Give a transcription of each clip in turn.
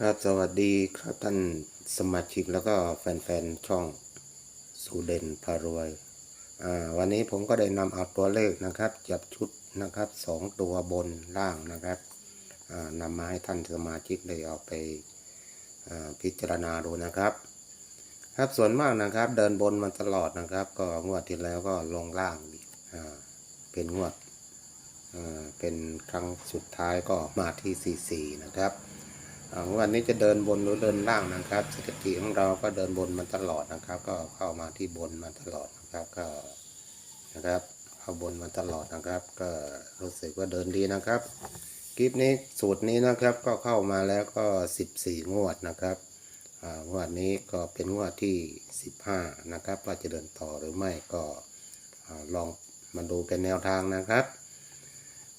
ครับสวัสดีครับท่านสมาชิกแล้วก็แฟนๆ ช่องสูเด่นพารวย วันนี้ผมก็ได้นำเอาตัวเลขนะครับ จับชุดนะครับสองตัวบนล่างนะครับนำมาให้ท่านสมาชิกได้เอาไปพิจารณาดูนะครับ ครับส่วนมากนะครับ เดินบนมาตลอดนะครับ ก็งวดที่แล้วก็ลงล่างเป็นงวดเป็นครั้งสุดท้ายก็มาที่ 44 นะครับ วันนี้จะเดินบนหรือเดินล่างนะครับสถิติของเราก็เดินบนมาตลอดนะครับ ก็เข้ามาที่บนมาตลอดนะครับก็นะครับเข้าบนมาตลอดนะครับ ก็รู้สึกว่าเดินดีนะครับคลิปนี้สูตรนี้นะครับก็เข้ามาแล้วก็ 14 งวดนะครับอ่างวดนี้ก็เป็นงวดที่ 15 นะครับว่าจะเดินต่อหรือไม่ก็ลองมาดูเป็นแนวทางนะครับ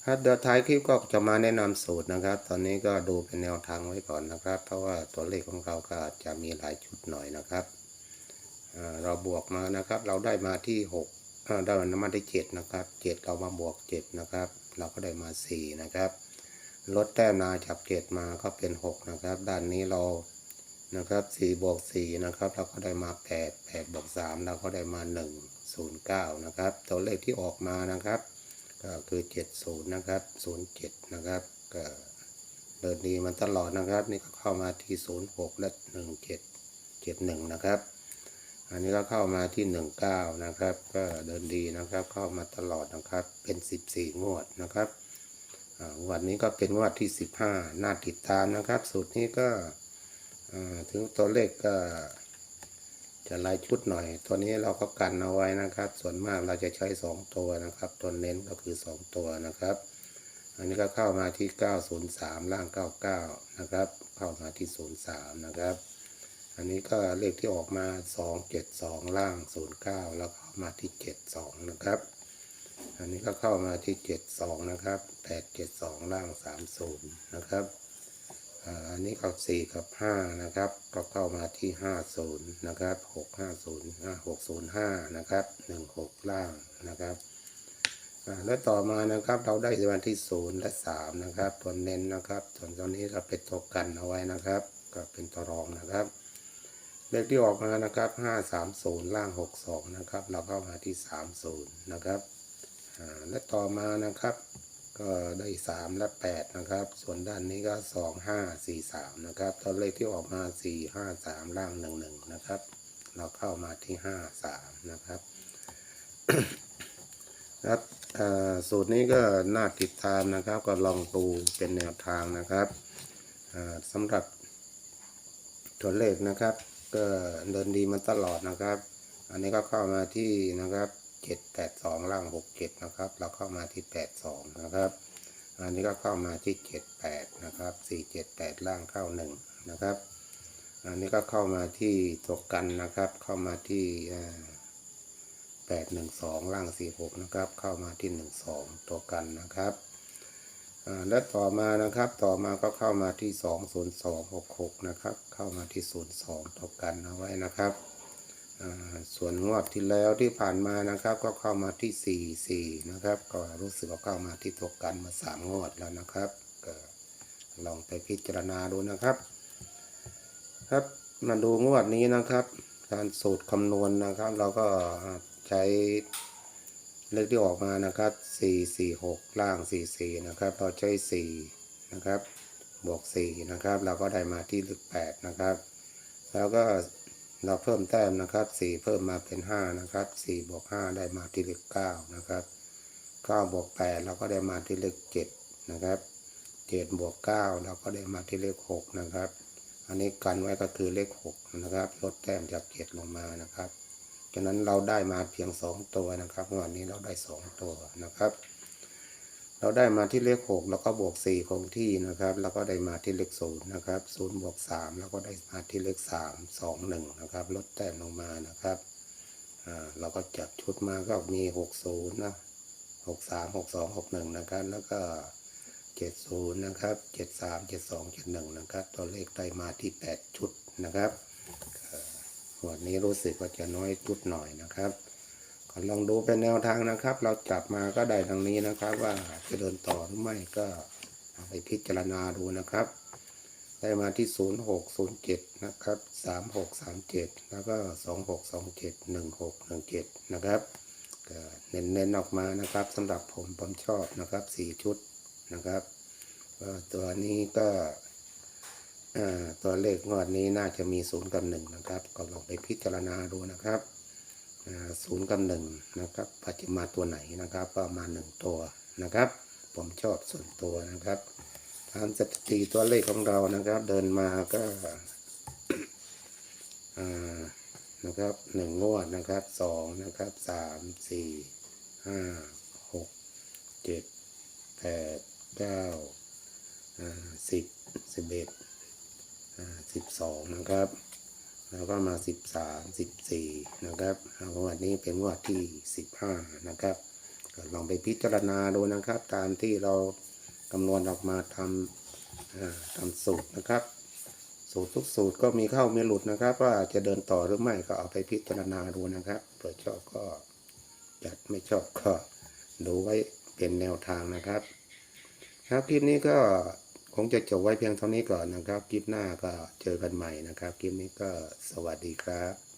ครับเดี๋ยวท้ายคลิปก็จะมาแนะนำสูตรนะครับ ตอนนี้ก็ดูเป็นแนวทางไว้ก่อนนะครับ เพราะว่าตัวเลขของเราก็จะมีหลายชุดหน่อยนะครับเราบวกมานะครับ เราได้มาที่หกได้มาที่เจ็ดนะครับเจ็ดเรามาบวกเจ็ดนะครับ เราก็ได้มาสี่นะครับ ลดแต้มนาจากเจ็ดมาก็เป็นหกนะครับ ด้านนี้เรานะครับสี่บวกสี่นะครับ เราก็ได้มาแปดแปดบวกสามเราก็ได้มาหนึ่งศูนย์เก้านะครับ ตัวเลขที่ออกมานะครับ ก็คือ70นะครับ07นะครับก็เดินดีมันตลอดนะครับ นี่ก็เข้ามาที่06และ17 71นะครับ อันนี้ก็เข้ามาที่19นะครับ ก็เดินดีนะครับเข้ามาตลอดนะครับ เป็น14งวดนะครับวันนี้ก็เป็นงวดที่ 15 น่าติดตามนะครับ สูตรนี้ก็ถึงตัวเลขก็ จะลายชุดหน่อย ตัวนี้เราก็กันเอาไว้นะครับ ส่วนมากเราจะใช้ 2 ตัวนะครับ ตัวเน้นก็คือ 2 ตัวนะครับ อันนี้ก็เข้ามาที่ 903 ล่าง 99 นะครับ เข้ามาที่ 03 นะครับ อันนี้ก็เลขที่ออกมา 272 ล่าง 09 แล้วก็เข้ามาที่ 72 นะครับ อันนี้ก็เข้ามาที่ 72 นะครับ 872 ล่าง 30 นะครับ อันนี้ก็สี่กับห้านะครับ ก็เข้ามาที่ห้าศูนย์นะครับหกห้าศูนย์หกศูนย์ห้านะครับหนึ่งหกล่างนะครับและต่อมานะครับเราได้วันที่ศูนย์และสามนะครับ ตัวเน้นนะครับส่วนตัวนี้เราเป็นตัวกันเอาไว้นะครับ ก็เป็นตัวรองนะครับเลขที่ออกมานะครับห้าสามศูนย์ล่างหกสองนะครับ เราเข้ามาที่สามศูนย์นะครับและต่อมานะครับ ก็ได้สามและแปดนะครับ ส่วนด้านนี้ก็สองห้าสี่สามนะครับตัวเลขที่ออกมาสี่ห้าสามล่างหนึ่งหนึ่งนะครับ เราเข้ามาที่ห้าสามนะครับครับสูตรนี้ก็น่าติดตามนะครับ ก็ลองดูเป็นแนวทางนะครับสำหรับตัวเลขนะครับ ก็เดินดีมาตลอดนะครับ อันนี้ก็เข้ามาที่นะครับ เจ็ดแปดสองล่างหกเจ็ดนะครับ เราเข้ามาที่แปดสองนะครับ อันนี้ก็เข้ามาที่เจ็ดแปดนะครับสี่เจ็ดแปดล่างเข้าหนึ่งนะครับ อันนี้ก็เข้ามาที่ตัวกันนะครับ เข้ามาที่แปดหนึ่งสองล่างสี่หกนะครับ เข้ามาที่หนึ่งสองตัวกันนะครับและต่อมานะครับต่อมาก็เข้ามาที่สองศูนย์สองหกหกนะครับ เข้ามาที่ศูนย์สองตัวกันเอาไว้นะครับ ส่วนงวดที่แล้วที่ผ่านมานะครับ ก็เข้ามาที่สี่สี่นะครับ ก็รู้สึกว่าเข้ามาที่ตัวกันมาสามงวดแล้วนะครับ ก็ลองไปพิจารณาดูนะครับ ครับมาดูงวดนี้นะครับ การสูตรคำนวณนะครับ เราก็ใช้เลขที่ออกมานะครับสี่สี่หกล่างสี่สี่นะครับ เราใช้สี่นะครับ บวกสี่นะครับ เราก็ได้มาที่เลขแปดนะครับ แล้วก็ เราเพิ่มแต้มนะครับสี่เพิ่มมาเป็นห้านะครับสี่บวกห้าได้มาที่เลขเก้านะครับเก้าบวกแปดเราก็ได้มาที่เลขเจ็ดนะครับเจ็ดบวกเก้าเราก็ได้มาที่เลขหกนะครับ อันนี้กันไว้ก็คือเลขหกนะครับลดแต้มจากเจ็ดลงมานะครับฉะนั้นเราได้มาเพียงสองตัวนะครับวันนี้เราได้สองตัวนะครับ เราได้มาที่เลขหกแล้วก็บวกสี่คงที่นะครับ แล้วก็ได้มาที่เลขศูนย์นะครับศูนย์บวกสามแล้วก็ได้มาที่เลขสามสองหนึ่งนะครับลดแต้มลงมานะครับอ่าเราก็จับชุดมาก็มีหกศูนย์นะหกสามหกสองหกหนึ่งนะครับ แล้วก็เจ็ดศูนย์นะครับเจ็ดสามเจ็ดสองเจ็ดหนึ่งนะครับ ตัวเลขได้มาที่แปดชุดนะครับวันนี้รู้สึกว่าจะน้อยชุดหน่อยนะครับ ลองดูเป็นแนวทางนะครับ เราจับมาก็ได้ดังนี้นะครับ ว่าจะเดินต่อหรือไม่ก็เอาไปพิจารณาดูนะครับ ได้มาที่ศูนย์หกศูนย์เจ็ดนะครับสามหกสามเจ็ดแล้วก็สองหกสองเจ็ดหนึ่งหกหนึ่งเจ็ดนะครับเน้นๆออกมานะครับสำหรับผมผมชอบนะครับสี่ชุดนะครับตัวนี้ก็ตัวเลขงวดนี้น่าจะมีศูนย์กับหนึ่งนะครับ ก็ลองไปพิจารณาดูนะครับ ศูนย์กับหนึ่งนะครับปัจจะมาตัวไหนนะครับก็มาหนึ่งตัวนะครับ ผมชอบส่วนตัวนะครับตามสถิติตัวเลขของเรานะครับ เดินมาก็อ่านะครับหนึ่งงวดนะครับสองนะครับสามสี่ห้าหกเจ็ดแปดเก้าอ่าสิบสิบเอ็ดอ่าสิบสองนะครับ แล้วก็มาสิบสามสิบสี่นะครับอางวันนี้เป็นงวดที่สิบห้านะครับลองไปพิจารณาดูนะครับ ตามที่เราคำนวณออกมาทำทำสูตรนะครับ สูตรทุกสูตรก็มีเข้ามีหลุดนะครับ ว่าจะเดินต่อหรือไม่ก็เอาไปพิจารณาดูนะครับเผื่อชอบก็จัดไม่ชอบก็ดูไว้เป็นแนวทางนะครับ ครับคลิปนี้ก็ คงจะจบไว้เพียงเท่านี้ก่อนนะครับ คลิปหน้าก็เจอกันใหม่นะครับ คลิปนี้ก็สวัสดีครับ